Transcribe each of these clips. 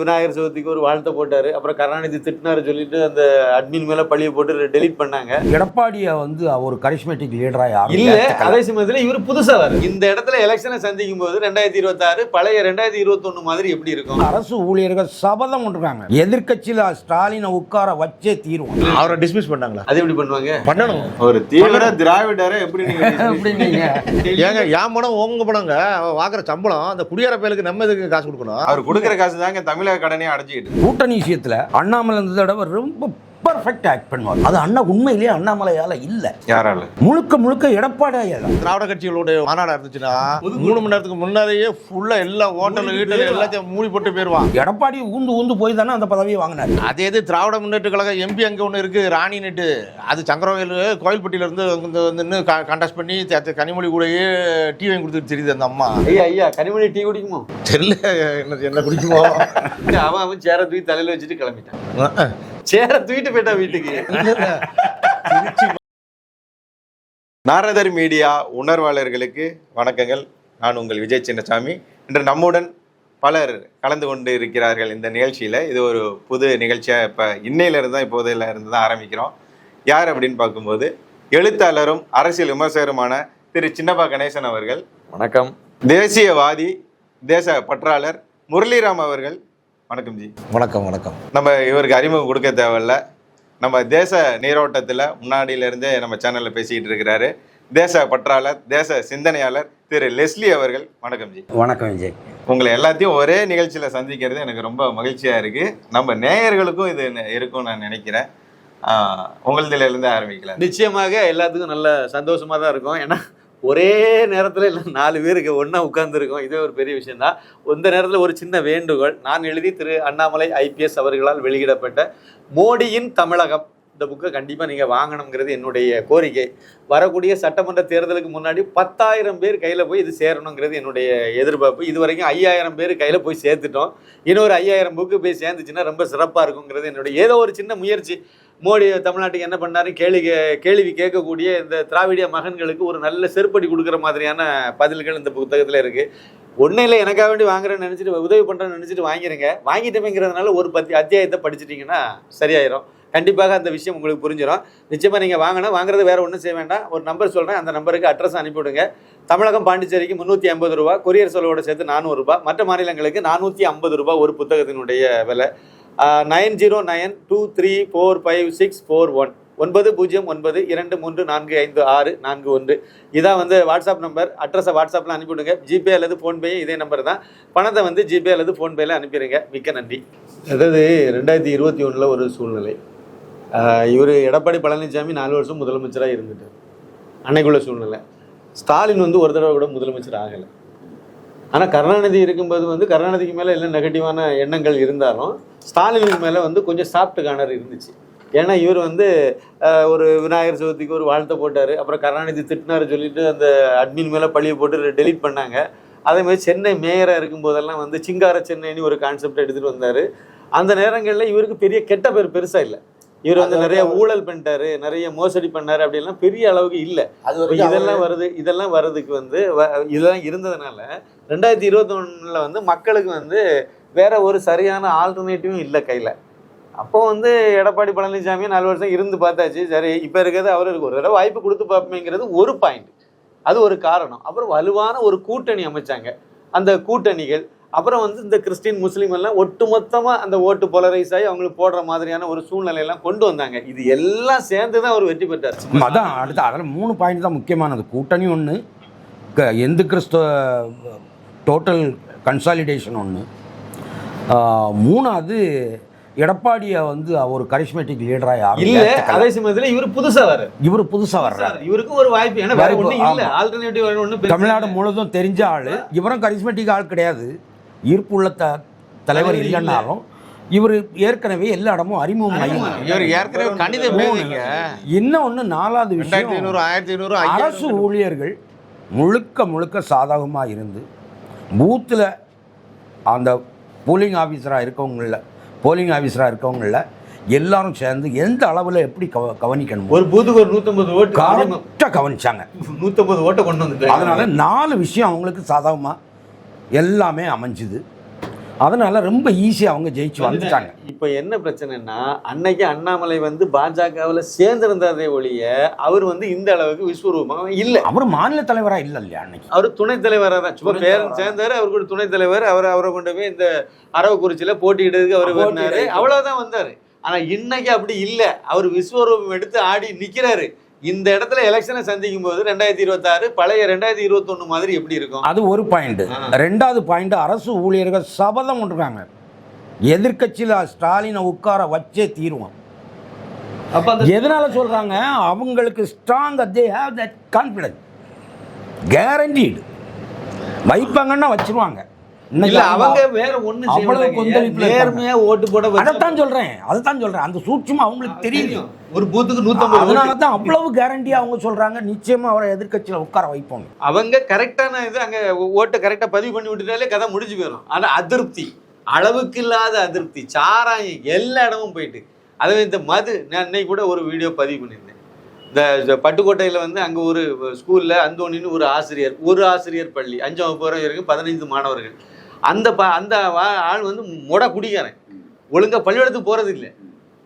விநாயகர் சதுர்த்திக்கு ஒரு வாழ்த்தை போட்டாரு. அப்புறம் கருணாநிதி திட்டினாரு சொல்லிட்டு அந்த அட்மின் மேல பழிய போட்டு டெலீட் பண்ணாங்க. எடப்பாடியை வந்து ஒரு கரிஸ்மேட்டிக் லீடரா யாரும் இல்ல. அதே சமயத்துல இவர் புதுசா வர இந்த இடத்துல எலெக்ஷனை சந்திக்கும் போது ரெண்டாயிரத்தி இருபத்தாறு பழைய ரெண்டாயிரத்தி இருபத்தொன்னு மாதிரி எப்படி இருக்கும்? அரசு ஊழியர்கள் சபதம் கொண்டிருக்காங்க எதிர்க்கட்சியில ஸ்டாலினை உட்கார வச்சே தீருவோம் அவரை டிஸ்மிஸ் பண்ணாங்களா? அது எப்படி பண்ணுவாங்க? பண்ணணும். ஒரு தீவிர திராவிடரை எப்படி நீங்க அப்படின்னீங்க ஏங்க என் பணம் உங்க பணங்க அவன் வாங்குற சம்பளம் அந்த குடியார பயலுக்கு நம்ம எதுக்கு காசு கொடுக்கணும்? அவர் கொடுக்குற காசு தாங்க தமிழக கடனையும் அடைஞ்சிக்கிட்டு கூட்டணி விஷயத்தில் அண்ணாமலை இந்த தடவை ரொம்ப பர்ஃபெக்ட் ஆக்ட் பண்ணுவார். அது அண்ணா உண்மையிலேயே அண்ணாமலையால இல்ல. யாரால? முழுக்க முழுக்க எடப்பாடியால திராவிட கட்சிகளோட மாநாடு இருந்துச்சுன்னா மூணு மணி நேரத்துக்கு முன்னாடியே ஃபுல்லா எல்லா ஹோட்டல் வீட்டில் எல்லாத்தையும் மூடி போட்டு போயிருவான். எடப்பாடி ஊந்து ஊந்து போய் தானே அந்த பதவியை வாங்கினாரு. அதே இது திராவிட முன்னேற்ற கழகம் எம்பி அங்கே ஒன்று இருக்கு ராணி நெட்டு. அது சங்கரவயல் கோயில்பட்டியில இருந்து வந்து நின்று கண்டஸ்ட் பண்ணி கனிமொழி கூடயே டீ வாங்கி கொடுத்துட்டு தெரியுது அந்த அம்மா. ஐயா ஐயா கனிமொழி டீ குடிக்குமோ? தெரியல என்ன என்ன குடிக்குமோ. அவன் அவன் சேர தூக்கி தலையில வச்சுட்டு கிளம்பிட்டான். சேர தூக்கிட்டு போயிட்டான் வீட்டுக்கு. நாரதர் மீடியா உணர்வாளர்களுக்கு வணக்கங்கள். நான் உங்கள் விஜய் சின்னசாமி. இன்று நம்முடன் பலர் கலந்து கொண்டு இருக்கிறார்கள் இந்த நிகழ்ச்சியில். இது ஒரு புது நிகழ்ச்சியாக இப்போ இன்னையிலிருந்து தான் இப்போதையில இருந்து தான் ஆரம்பிக்கிறோம். யார் அப்படின்னு பார்க்கும்போது எழுத்தாளரும் அரசியல் விமர்சகருமான திரு சின்னப்பா கணேசன் அவர்கள். வணக்கம். தேசியவாதி தேச பற்றாளர் முரளிராம் அவர்கள். வணக்கம் ஜி. வணக்கம் வணக்கம். நம்ம இவருக்கு அறிமுகம் கொடுக்க தேவையில்ல. நம்ம தேச நீரோட்டத்தில் முன்னாடியிலேருந்தே நம்ம சேனலில் பேசிக்கிட்டு இருக்கிறாரு. தேச பற்றாளர் தேச சிந்தனையாளர் திரு லெஸ்லி அவர்கள். வணக்கம் ஜி. வணக்கம் விஜய். உங்களை எல்லாத்தையும் ஒரே நிகழ்ச்சியில் சந்திக்கிறது எனக்கு ரொம்ப மகிழ்ச்சியாக இருக்குது நம்ம நேயர்களுக்கும் இது ந- இருக்கும்னு நான் நினைக்கிறேன். ஆஹ் உங்களதுல இருந்து ஆரம்பிக்கலாம். நிச்சயமாக எல்லாத்துக்கும் நல்ல சந்தோஷமா தான் இருக்கும். ஏன்னா ஒரே நேரத்தில் இல்லை நாலு பேருக்கு ஒன்றா உட்கார்ந்துருக்கோம். இதே ஒரு பெரிய விஷயம்தான் இந்த நேரத்தில் ஒரு சின்ன வேண்டுகோள். நான் எழுதி திரு அண்ணாமலை ஐபிஎஸ் அவர்களால் வெளியிடப்பட்ட மோடியின் தமிழகம். இந்த புக்கை கண்டிப்பாக நீங்கள் வாங்கணுங்கிறது என்னுடைய கோரிக்கை. வரக்கூடிய சட்டமன்ற தேர்தலுக்கு முன்னாடி பத்தாயிரம் பேர் கையில் போய் இது சேரணுங்கிறது என்னுடைய எதிர்பார்ப்பு. இது வரைக்கும் ஐயாயிரம் பேர் கையில் போய் சேர்த்துட்டோம். இன்னொரு ஐயாயிரம் புக்கு போய் சேர்ந்துச்சுன்னா ரொம்ப சிறப்பாக இருக்குங்கிறது என்னுடைய ஏதோ ஒரு சின்ன முயற்சி. மோடி தமிழ்நாட்டுக்கு என்ன பண்ணாரு? கேள்வி கே- கேள்வி கேட்கக்கூடிய இந்த திராவிடிய மகன்களுக்கு ஒரு நல்ல செருப்படி கொடுக்குற மாதிரியான பதில்கள் இந்த புத்தகத்தில் இருக்கு. ஒன்றும் இல்லை எனக்காக வேண்டி வாங்குறேன்னு நினச்சிட்டு உதவி பண்ணுறேன்னு நினச்சிட்டு வாங்கிடுங்க வாங்கிட்டோமேங்கிறதுனால ஒரு பத்தி அத்தியாயத்தை படிச்சிட்டிங்கன்னா சரியாயிரும். கண்டிப்பாக அந்த விஷயம் உங்களுக்கு புரிஞ்சிடும் நிச்சயமாக நீங்கள் வாங்கினா வாங்குறது வேறு ஒன்றும் செய்ய வேண்டாம். ஒரு நம்பர் சொல்கிறேன் அந்த நம்பருக்கு அட்ரஸ் அனுப்பிவிடுங்க. தமிழகம் பாண்டிச்சேரிக்கு முந்நூற்றி ஐம்பது ரூபா கொரியர் செலவோடு சேர்த்து நானூறுரூபா மற்ற மாநிலங்களுக்கு நானூற்றி ஐம்பது ரூபா ஒரு புத்தகத்தினுடைய விலை. Nine zero nine two three four five six four one ஒன்பது பூஜ்ஜியம் ஒன்பது இரண்டு மூன்று நான்கு ஐந்து ஆறு நான்கு ஒன்று. இதான் வந்து வாட்ஸ்அப் நம்பர் அட்ரஸை வாட்ஸ்அப்பில் அனுப்பிவிடுங்க. ஜிபே அல்லது ஃபோன்பே இதே நம்பர் தான். பணத்தை வந்து ஜிபே அல்லது ஃபோன்பேல அனுப்பிடுங்க. மிக்க நன்றி. அதாவது ரெண்டாயிரத்தி இருபத்தி ஒன்றில் ஒரு சூழ்நிலை. இவர் எடப்பாடி பழனிசாமி நாலு வருஷம் முதலமைச்சராக இருந்துட்டார். அன்னைக்குள்ள சூழ்நிலை. ஸ்டாலின் வந்து ஒரு தடவை கூட முதலமைச்சர் ஆகலை. ஆனால் கருணாநிதி இருக்கும்போது வந்து கருணாநிதிக்கு மேலே எல்லாம் நெகட்டிவான எண்ணங்கள் இருந்தாலும் ஸ்டாலினுக்கு மேலே வந்து கொஞ்சம் சாஃப்ட் கார்னர் இருந்துச்சு. ஏன்னா இவர் வந்து ஒரு விநாயகர் சதுர்த்திக்கு ஒரு வாழ்த்தை போட்டார். அப்புறம் கருணாநிதி திட்டினாரு சொல்லிட்டு அந்த அட்மின் மேலே பழிய போட்டு டெலீட் பண்ணாங்க. அதே மாதிரி சென்னை மேயராக இருக்கும்போதெல்லாம் வந்து சிங்கார சென்னைன்னு ஒரு கான்செப்ட் எடுத்துகிட்டு வந்தார். அந்த நேரங்களில் இவருக்கு பெரிய கெட்ட பேர் பெருசாக இல்லை. இவர் வந்து நிறைய ஊழல் பண்ணிட்டாரு நிறைய மோசடி பண்ணாரு அப்படிலாம் பெரிய அளவுக்கு இல்லை. இதெல்லாம் வருது இதெல்லாம் வர்றதுக்கு வந்து இதெல்லாம் இருந்ததுனால ரெண்டாயிரத்தி இருபத்தொன்னுல வந்து மக்களுக்கு வந்து வேற ஒரு சரியான ஆல்டர்னேட்டிவும் இல்லை கையில். அப்போ வந்து எடப்பாடி பழனிசாமி நாலு வருஷம் இருந்து பார்த்தாச்சு. சரி இப்போ இருக்கிறது அவருக்கு ஒரு தடவை வாய்ப்பு கொடுத்து பார்ப்போங்கிறது ஒரு பாயிண்ட் அது ஒரு காரணம். அப்புறம் வலுவான ஒரு கூட்டணி அமைச்சாங்க. அந்த கூட்டணிகள் அப்புறம் வந்து இந்த கிறிஸ்டின் முஸ்லீம் எல்லாம் ஒட்டுமொத்தமாக அந்த ஓட்டு போலரைஸ் ஆகி அவங்களுக்கு போடுற மாதிரியான ஒரு சூழ்நிலையெல்லாம் கொண்டு வந்தாங்க. இது எல்லாம் சேர்ந்து தான் அவர் வெற்றி பெற்றார். அதான் அடுத்து அதில் மூணு பாயிண்ட் தான் முக்கியமானது. கூட்டணி ஒன்று எந்த கிறிஸ்துவ டோட்டல் கன்சாலிடேஷன் ஒன்று மூணாவது எடப்பாடியை வந்து ஒரு கரிஸ்மேட்டிக் லீடராக யாரும் இல்ல. அதே சமயத்துல இவர் புதுசா வர இவர் புதுசாக வர்றாரு இவருக்கும் ஒரு வாய்ப்பு ஏன்னா வேற ஒண்ணும் இல்ல. ஆல்டர்னேட்டிவ் ஒண்ணு பெருசா தமிழ்நாடு. முழுதும் தெரிஞ்ச ஆள் இவரும் கரிஸ்மேட்டிக் ஆள் கிடையாது ஈர்ப்புள்ள த தலைவர் தலைவர் இல்ல. இல்லைன்னாலும் இவர் ஏற்கனவே எல்லா இடமும் அறிமுகம் இவர் ஏற்கனவே கணித இன்னொன்று நாலாவது விஷயம் ஐநூறு ஆயிரத்தி ஐநூறு அரசு ஊழியர்கள் முழுக்க முழுக்க சாதகமாக இருந்து பூத்தில் அந்த போலிங் ஆஃபீஸராக இருக்கவங்கள போலிங் ஆஃபீஸராக இருக்கவங்கள எல்லாரும் சேர்ந்து எந்த அளவில் எப்படி கவ கவனிக்கணும் ஒரு பூத்துக்கு ஒரு நூத்தம்பது ஓட்டு கரெக்டாக கவனிச்சாங்க. நூத்தம்பது ஓட்டை கொண்டு வந்துட்டாங்க. அதனால நாலு விஷயம் அவங்களுக்கு சாதகமாக எல்லாமே அமைஞ்சுது. அதனால ரொம்ப ஈஸியாக அவங்க ஜெயிச்சு வந்துட்டாங்க. இப்ப என்ன பிரச்சனைன்னா அன்னைக்கு அண்ணாமலை வந்து பாஜகவுல சேர்ந்திருந்ததே ஒழிய அவர் வந்து இந்த அளவுக்கு விஸ்வரூபம் இல்ல. அவர் மாநில தலைவராக இல்லை இல்லையா அன்னைக்கு? அவர் துணைத் தலைவரா தான். சும்மா பேரன் சேர்ந்தாரு அவர் கூட துணைத் தலைவர் அவர் அவரை கொண்டு போய் இந்த அரவக்குறிச்சியில போட்டியிடுறதுக்கு அவர் வந்தாரு அவ்வளவுதான் வந்தாரு. ஆனா இன்னைக்கு அப்படி இல்ல. அவர் விஸ்வரூபம் எடுத்து ஆடி நிக்கிறாரு. இந்த இடத்துல எலெக்ஷனை சந்திக்கும் போது ரெண்டாயிரத்தி இருபத்தாறு பழைய ரெண்டாயிரத்தி இருபத்தொன்னு மாதிரி எப்படி இருக்கும்? அது ஒரு பாயிண்ட். ரெண்டாவது பாயிண்ட் அரசு ஊழியர்கள் சபதம் கொண்டிருக்காங்க எதிர்க்கட்சியில் ஸ்டாலினை உட்கார வச்சே தீருவோம். எதனால சொல்றாங்க? அவங்களுக்கு strong they have that confidence guaranteed வைப்பாங்கன்னா வச்சிருவாங்க. அவங்க வேற ஒண்ணு அவ்வளவு. கொந்தளிப்புல நேர்மையா ஓட்டு போட அதைத்தான் சொல்றேன் அதைத்தான் சொல்றேன். அந்த சூட்சுமம் அவங்களுக்கு தெரியும். ஒரு பூத்துக்கு நூத்தம்பது அதனால. தான் அவ்வளவு கேரண்டியா அவங்க சொல்றாங்க. நிச்சயமா அவரை எதிர்க்கட்சியில உட்கார வைப்போம். அவங்க கரெக்டான இது அங்க ஓட்டை கரெக்டா பதிவு பண்ணி விட்டுட்டாலே கதை முடிஞ்சு போயிடும். ஆனா அதிருப்தி. அளவுக்கு இல்லாத அதிருப்தி. சாராயம் எல்லா இடமும் போயிட்டு. அதுவே இந்த மது நான் இன்னைக்கு கூட ஒரு வீடியோ பதிவு பண்ணியிருந்தேன். இந்த பட்டுக்கோட்டையில் வந்து அங்கே ஒரு ஸ்கூலில் அந்தோணின்னு ஒரு ஆசிரியர் ஒரு ஆசிரியர் பள்ளி அஞ்சாம் வகுப்பு வரை இருக்கு பதினைந்து மாணவர்கள். அந்த ப அந்த ஆள் வந்து மொட குடிக்காரன். ஒழுங்காக பள்ளிக்கூடத்துக்கு போகிறது இல்லை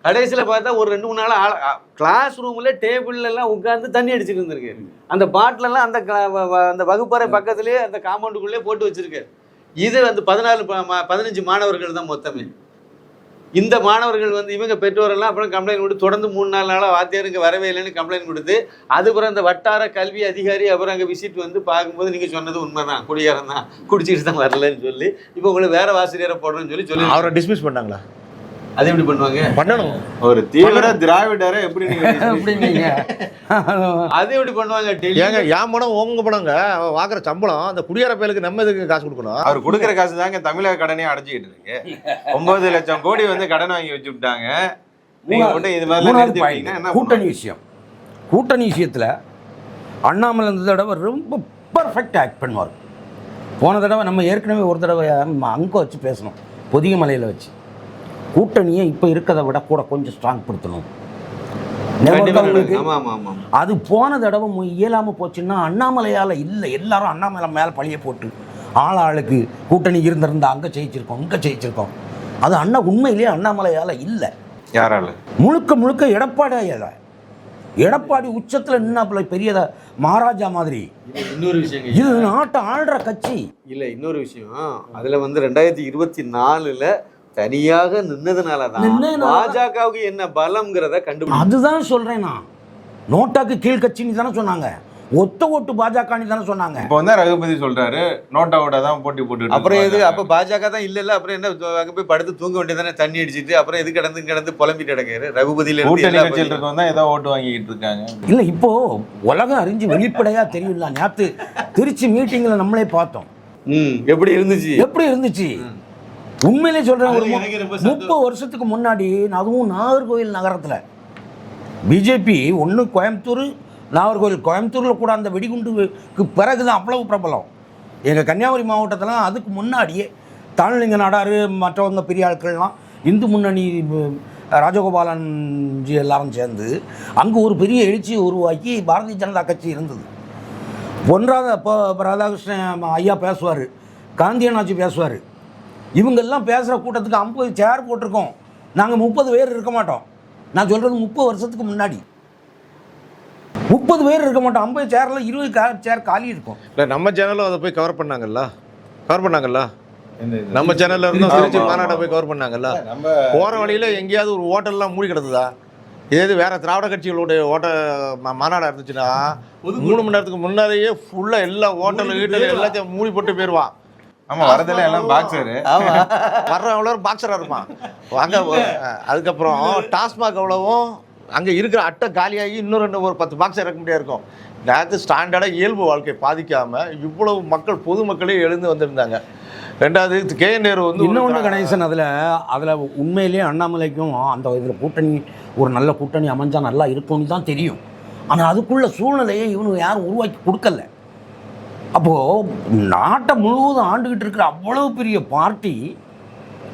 கடைசியில் பார்த்தா ஒரு ரெண்டு மூணு நாள் ஆள் கிளாஸ் ரூமில் டேபிள்லலாம் உட்காந்து தண்ணி அடிச்சுட்டு இருந்திருக்கு அந்த பாட்டிலெல்லாம் அந்த க- வ- அந்த வகுப்பறை பக்கத்துலேயே அந்த காம்பவுண்டுக்குள்ளே போட்டு வச்சுருக்காரு. இது வந்து பதினாலு ப- பதினஞ்சு மாணவர்கள் தான் மொத்தமே. இந்த மாணவர்கள் வந்து இவங்க பெற்றோரெல்லாம் அப்புறம் கம்ப்ளைண்ட் கொடுத்து தொடர்ந்து மூணு நாலு நாளாக வாத்தியாருக்கு வரவே இல்லைன்னு கம்ப்ளைண்ட் கொடுத்து அதுக்கப்புறம் அந்த வட்டார கல்வி அதிகாரி அப்புறம் அங்கே விசிட் வந்து பார்க்கும்போது நீங்கள் சொன்னது உண்மைதான். குடியாரம் தான். குடிச்சிட்டு தான் வரலன்னு சொல்லி இப்போ உங்களுக்கு வேற ஆசிரியரை போடுறேன்னு சொல்லி சொல்லி அவரை டிஸ்மிஸ் பண்ணாங்களா? அது எப்படி பண்ணுவாங்க? பண்ணணும். ஒரு தீவிர திராவிடரை எப்படி நீங்க எப்படிங்க அது எப்படி பண்ணுவாங்க? ஏங்க என் பணம் உங்க பணங்க அவன் வாங்குற சம்பளம் அந்த குடியார பயலுக்கு நம்ம எதுக்கு காசு கொடுக்கணும்? அவர் கொடுக்குற காசு தாங்க தமிழக கடனே அடைச்சிக்கிட்டு இருக்கு. ஒன்பது லட்சம் கோடி வந்து கடன் வாங்கி வச்சு விட்டாங்க நீங்க மட்டும் இது மாதிரி கூட்டணி? விஷயம். கூட்டணி விஷயத்தில் அண்ணாமலை இந்த தடவை ரொம்ப பர்ஃபெக்ட் ஆக்ட் பண்ணுவார். போன தடவை நம்ம ஏற்கனவே ஒரு தடவை அங்கே வச்சு பேசணும். பொதிகை மலையில் வச்சு. கூட்டணியை இப்போ இருக்கிறத விட கூட கொஞ்சம் ஸ்ட்ராங் படுத்தணும். கண்டிப்பா உங்களுக்கு ஆமா ஆமா ஆமா. அது போன தடவை மு- இயலாம போச்சுன்னா அண்ணாமலையால் இல்லை. எல்லாரும் அண்ணாமலை மேலே பழிய போட்டு ஆள் ஆளுக்கு கூட்டணி இருந்திருந்தா அங்கே ஜெயிச்சிருக்கோம் இங்கே ஜெயிச்சிருக்கோம். அது அண்ணா உண்மையிலேயே அண்ணாமலையால் இல்லை. யாரால? முழுக்க முழுக்க எடப்பாடியால எடப்பாடி உச்சத்தில் நின்னாப்புல பெரியதா மகாராஜா மாதிரி. இது இன்னொரு விஷயம் இது நாட்டை ஆள்ற கட்சி. இல்ல இன்னொரு விஷயம். அதுல வந்து ரெண்டாயிரத்தி இருபத்தி நாலுல தனியாக நின்னதுனால தான். பாஜகவுக்கு என்ன பலம்ங்கிறத கண்டுபிடி அதுதான் சொல்றேன் நான். நோட்டாக்கு கீழ் கட்சின்னு தானே சொன்னாங்க. ஒத்த ஓட்டு பாஜகன்னு தானே சொன்னாங்க. இப்போ வந்து ரகுபதி சொல்றாரு நோட்டாவோட தான் போட்டி போட்டு அப்புறம் எது? அப்ப பாஜக தான் இல்ல இல்ல அப்புறம் என்ன அங்க போய் படுத்து தூங்க வேண்டியதானே தண்ணி அடிச்சிட்டு அப்புறம் எது கிடந்து கிடந்து புலம்பிட்டு கிடக்காரு ரகுபதியில இருந்து கூட்டணி எல்லா கட்சியில். இருக்கவங்க தான் ஏதோ ஓட்டு வாங்கிட்டு இருக்காங்க. இல்லை இப்போ உலகம் அறிஞ்சு வெளிப்படையா தெரியும்ல. நேற்று திருச்சி மீட்டிங்கில் நம்மளே பார்த்தோம். ம் எப்படி இருந்துச்சு? எப்படி இருந்துச்சு? உண்மையிலே சொல்றேன் ஒரு. முப்பது வருஷத்துக்கு முன்னாடி அதுவும் நாகர்கோவில் நகரத்தில் பிஜேபி ஒன்று கோயம்புத்தூர் நாகர்கோவில் கோயம்புத்தூரில் கூட அந்த வெடிகுண்டுக்கு பிறகு தான் அவ்வளவு பிரபலம். எங்கள் கன்னியாகுமரி மாவட்டத்தில் அதுக்கு முன்னாடியே தாழ்லிங்க நாடாரு மற்றவங்க பெரிய ஆட்கள்லாம் இந்து முன்னணி ராஜகோபாலன் ஜி எல்லாரும் சேர்ந்து அங்கே ஒரு பெரிய எழுச்சியை உருவாக்கி பாரதிய ஜனதா கட்சி இருந்தது. பொன்ராத இப்போ ராதாகிருஷ்ணன் ஐயா பேசுவார் காந்தியனாச்சி பேசுவார். இவங்கெல்லாம் பேசுகிற கூட்டத்துக்கு ஐம்பது சேர் போட்டிருக்கோம். நாங்கள் முப்பது பேர் இருக்க மாட்டோம். நான் சொல்கிறது முப்பது வருஷத்துக்கு முன்னாடி. முப்பது பேர் இருக்க மாட்டோம். ஐம்பது சேரில் இருபது கா சேர் காலி இருக்கும். இல்லை நம்ம சேனலும் அதை போய் கவர் பண்ணாங்கல்ல? கவர் பண்ணாங்கல்ல. நம்ம சேனல்ல இருந்து ஆமா, திருச்சி. மாநாட்டை போய் கவர் பண்ணாங்கல்ல? நம்ம போற வழியில எங்கேயாவது ஒரு ஹோட்டல்லாம் மூடி கிடந்ததா இதே இது வேற திராவிட கட்சிகளுடைய ஓட்ட ம- மாநாடா இருந்துச்சுன்னா மூணு மணி நேரத்துக்கு முன்னாடியே ஃபுல்லா எல்லா ஹோட்டல் வீட்டில் எல்லாத்தையும் மூடி போட்டு போயிடுவான் ஆமா வரதுல எல்லாம் பாக்ஸரு ஆமா. வர்ற அவ்வளோ பாக்ஸராக இருப்பான். அங்கே அதுக்கப்புறம் டாஸ்மாக் அவ்வளவும் அங்கே இருக்கிற அட்டை காலியாகி இன்னும் ரெண்டு ஒரு பத்து பாக்ஸ் இறக்க முடியாது இருக்கும். நேற்று ஸ்டாண்டர்டாக இயல்பு வாழ்க்கை பாதிக்காமல் இவ்வளவு மக்கள் பொதுமக்களே எழுந்து வந்திருந்தாங்க. ரெண்டாவது கே. நேரு வந்து இன்னொன்று கணேசன் அதில் அதில் உண்மையிலேயே அண்ணாமலைக்கும் அந்த இதில் கூட்டணி ஒரு நல்ல கூட்டணி அமைஞ்சா நல்லா இருக்கும்னு தான் தெரியும். ஆனால் அதுக்குள்ள சூழ்நிலையை இவனுக்கு யாரும் உருவாக்கி கொடுக்கல. அப்போது நாட்டை முழுவதும் ஆண்டுகிட்டு இருக்கிற அவ்வளவு பெரிய பார்ட்டி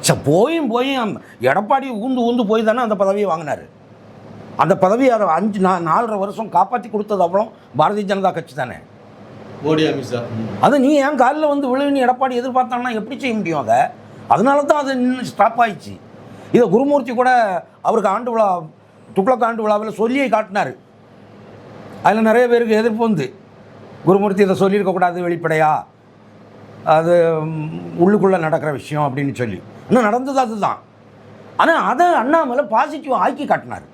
ச போயும் போயும் எடப்பாடி ஊந்து ஊந்து போய் தானே அந்த பதவியை வாங்கினார். அந்த பதவியை அதை அஞ்சு நா நாலரை வருஷம் காப்பாற்றி கொடுத்தது அவ்வளோ பாரதிய ஜனதா கட்சி தானே. மோடி அமித்ஷா அது நீ ஏன் காலில் வந்து விழுவினு எடப்பாடி எதிர்பார்த்தான்னா எப்படி செய்ய முடியும் அதை? அதனால தான் அது இன்னும் ஸ்டாப் ஆயிடுச்சு. இதை குருமூர்த்தி கூட அவருக்கு ஆண்டு விழா துக்ளக் ஆண்டு விழாவில் சொல்லியே காட்டினார். அதில் நிறைய பேருக்கு எதிர்ப்பு வந்து. குருமூர்த்தி இதை சொல்லியிருக்கக்கூடாது வெளிப்படையா? அது உள்ளுக்குள்ளே நடக்கிற விஷயம் அப்படின்னு சொல்லி. இன்னும் நடந்தது அதுதான். ஆனால் அதை அண்ணாமலை பாசிட்டிவ் ஆக்கி காட்டினார்.